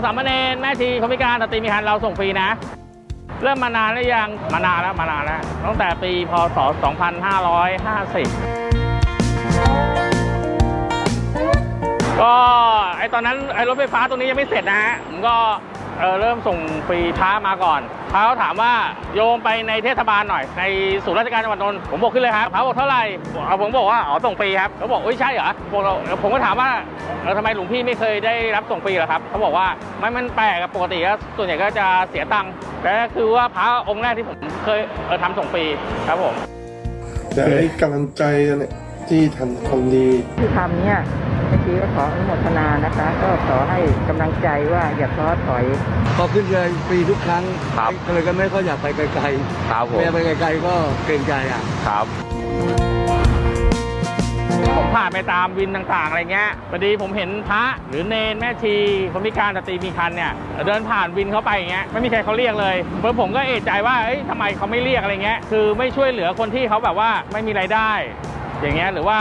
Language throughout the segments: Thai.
สงฆ์สามเณรแม่ชีคนพิการสตรีมีคันเราส่งฟรีนะ เริ่มมานานแล้วยังมานานแล้วมานานแล้วตั้งแต่ปีพศ 2550 ก็ไอตอนนั้นไอรถไฟฟ้าตรงนี้ยังไม่เสร็จนะฮะผมก็ เออเริ่มส่งฟรีพระมาก่อนพระเขาถามว่าโยมไปในเทศบาลหน่อย ในศูนย์ราชการจังหวัดนนท์ผมบอกขึ้นเลยครับพระบอกเท่าไหร่เอาผมบอกว่าอ๋อส่งฟรีครับเขาบอกเอ้ยใช่เหรอบอกเราผมก็ถามว่าเออทำไมหลวงพี่ไม่เคยได้รับส่งฟรีเหรอครับเขาบอกว่าไม่มันแปลกปกติก็ส่วนใหญ่ก็จะเสียตังค์แต่คือว่าพระองค์แรกที่ผมเคยเออทำส่งฟรีครับผมแต่ไอ้กำลังใจเนี่ย ที่ทำความดีที่ทำเนี่ยเมื่อกี้ก็ขออนุโมทนานะคะ ก็ขอให้กำลังใจว่าอย่าท้อถอย พอขึ้นเลยฟรีทุกครั้งครับก็เลยก็ไม่ค่อยอยากไปไกลครับๆผม ไม่อยากไปไกลๆก็เกรงใจอะ ครับ ผมผ่านไปตามวินต่างๆอะไรเงี้ยพอดีผมเห็นพระหรือเนนแม่ชีคนพิการสตรีมีคันเนี่ยเดินผ่านวินเขาไปอย่างเงี้ยไม่มีใครเขาเรียกเลยเมื่อผมก็เอะใจว่าเอ้ยทำไมเขาไม่เรียกอะไรเงี้ยคือไม่ช่วยเหลือคนที่เขาแบบว่าไม่มีรายได้ อย่างเงี้ยหรือว่า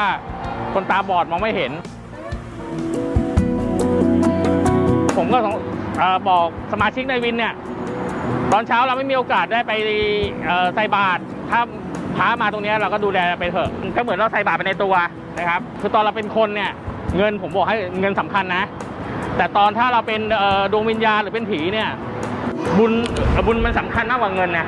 คนตาบอดมองไม่เห็น ผมก็บอกสมาชิกในวินเนี่ย ตอนเช้าเราไม่มีโอกาสได้ไปใส่บาตรถ้าพามาตรงเนี้ยเราก็ดูแลไปเถอะก็เหมือนเราใส่บาตรไปในตัวนะครับคือตอนเราเป็นคนเนี่ยเงินผมบอกให้เงินสำคัญนะ แต่ตอนถ้าเราเป็นดวงวิญญาณหรือเป็นผีเนี่ยบุญบุญมันสำคัญมากกว่าเงินนะ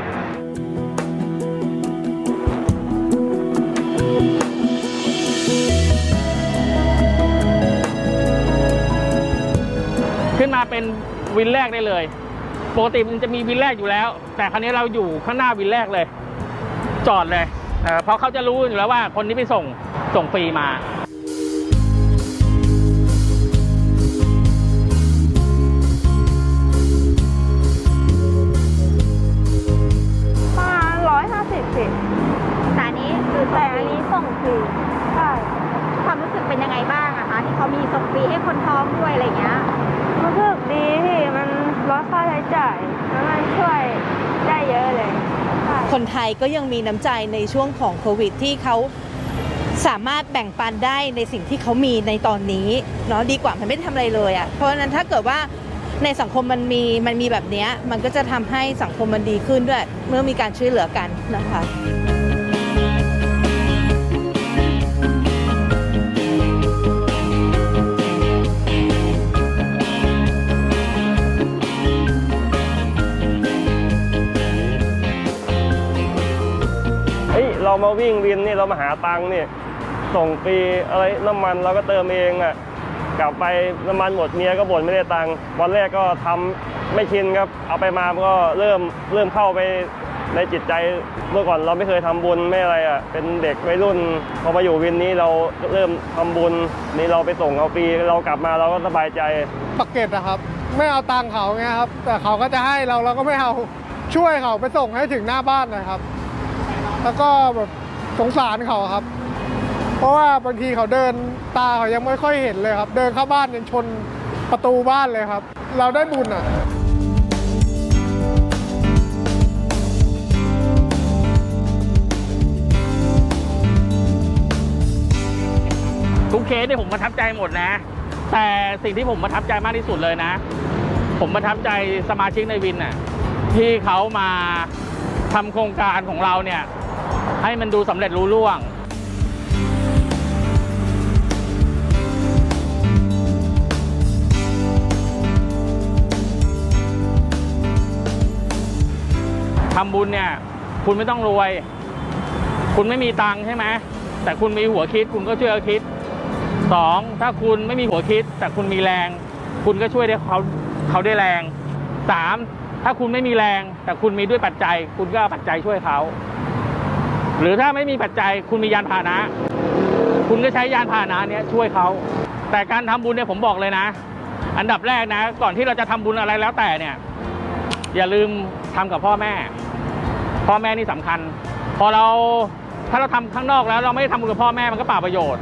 เป็นวินแรกได้เลย ปกติมันจะมีวินแรกอยู่แล้ว แต่ครั้นี้เราอยู่ข้างหน้าวินแรกเลย จอดเลยเอ่อเพราะเขาจะรู้อยู่แล้วว่าคนที่ไปส่งส่งฟรีมาประมาณร้อยห้าสิบสิแต่อันนี้คือแต่อันนี้ส่งฟรีใช่ความรู้สึกเป็นยังไงบ้างอะคะที่เขามีส่งฟรีให้คนท้องด้วยอะไรเงี้ย รู้สึกดีที่มันลดค่าใช้จ่ายแล้วมันช่วยได้เยอะเลยใช่ คนไทยก็ยังมีน้ำใจในช่วงของโควิด ที่เขาสามารถแบ่งปันได้ในสิ่งที่เขามีในตอนนี้เนาะดีกว่ามันไม่ได้ทำอะไรเลยอะ่ะเพราะฉะนั้นถ้าเกิดว่าในสังคมมันมีมันมีแบบนี้มันก็จะทำให้สังคมมันดีขึ้นด้วย เมื่อมีการช่วยเหลือกันนะคะ เรามาวิ่งวินนี่เรามาหาตังค์นี่ส่งฟรีอะไรน้ำมันเราก็เติมเองอะกลับไปน้ำมันหมดเมียก็บ่นไม่ได้ตังค์วันแรกก็ทำไม่ชินครับ เอาไปมาก็เริ่มเริ่มเข้าไปในจิตใจเมื่อก่อนเราไม่เคยทำบุญไม่อะไรอะเป็นเด็กวัยรุ่นพอมาอยู่วินนี้เราเริ่มทำบุญนี่เราไปส่งเอาฟรีเรากลับมาเราก็สบายใจปักเก็ตนะครับ ไม่เอาตังค์เขาไงครับแต่เขาก็จะให้เราเราก็ไม่เอาช่วยเขาไปส่งให้ถึงหน้าบ้านนะครับ แล้วก็แบบสงสารเขาครับ เพราะว่าบางทีเขาเดินตาเขายังไม่ค่อยเห็นเลยครับ เดินเข้าบ้านยังชนประตูบ้านเลยครับ เราได้บุญอะทุกเคสเนี่ยผมประทับใจหมดนะ แต่สิ่งที่ผมประทับใจมากที่สุดเลยนะ ผมประทับใจสมาชิกในวินน่ะที่เขามาทำโครงการของเราเนี่ย ให้มันดูสำเร็จรู้ล่วงทำบุญเนี่ย คุณไม่ต้องรวย คุณไม่มีตังค์ใช่ไหมแต่คุณมีหัวคิด คุณก็ช่วยเขาคิดสองถ้าคุณไม่มีหัวคิด แต่คุณมีแรง คุณก็ช่วยได้เขาเขาได้แรงสามถ้าคุณไม่มีแรง แต่คุณมีด้วยปัจจัย คุณก็ปัจจัยช่วยเขา หรือถ้าไม่มีปัจจัยคุณมียานพาหนะ คุณก็ใช้ยานพาหนะเนี้ยช่วยเขาแต่การทำบุญเนี่ยผมบอกเลยนะ อันดับแรกนะ ก่อนที่เราจะทำบุญอะไรแล้วแต่เนี่ย อย่าลืมทำกับพ่อแม่ พ่อแม่นี่สำคัญ พอเราถ้าเราทำข้างนอกแล้วเราไม่ได้ทำบุญกับพ่อแม่มันก็เปล่าประโยชน์